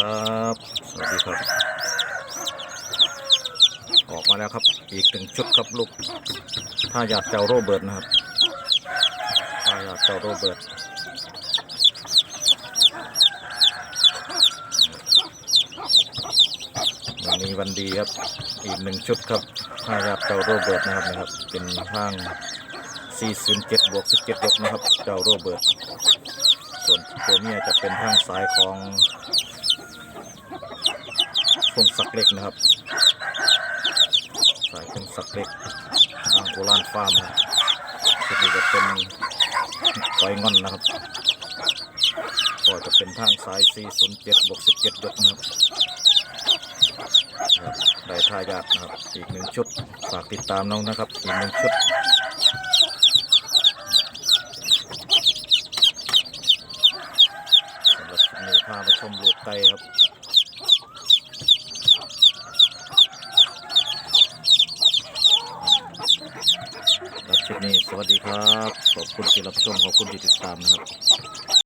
ครับ สวัสดีครับ ออกมาแล้วครับ อีกหนึ่งชุดครับลูก ถ้าอยากเจ้าโรเบิร์ตนะครับ ถ้าอยากเจ้าโรเบิร์ตวันนี้วันดีครับ อีกหนึ่งชุดครับถ้าอยากเจ้าโรเบิร์ตนะครับนะครับ เป็นห้าง 407บวก17ลกนะครับ เจ้าโรเบิร์ตส่วนตัวเมียจะเป็นทางสายของ พงศักเล็กนะครับ สายพงศักเล็กทางโบราณฟาร์มนะครับชุดนี้จะเป็นไยงอนนะครับ ก็จะเป็นทางซ้าย 407บวก17 ยกนะครับครับได้ทายาทนะครับ อีกหนึ่งชุด ฝากติดตามน้องนะครับ อีกหนึ่งชุดสำหรับคลิปนี้พามาชมลูกไก่ครับสำหรับค ลิปนี้ สวัสดีครับ ขอบคุณที่รับชม ขอบคุณที่ติดตามนะครับ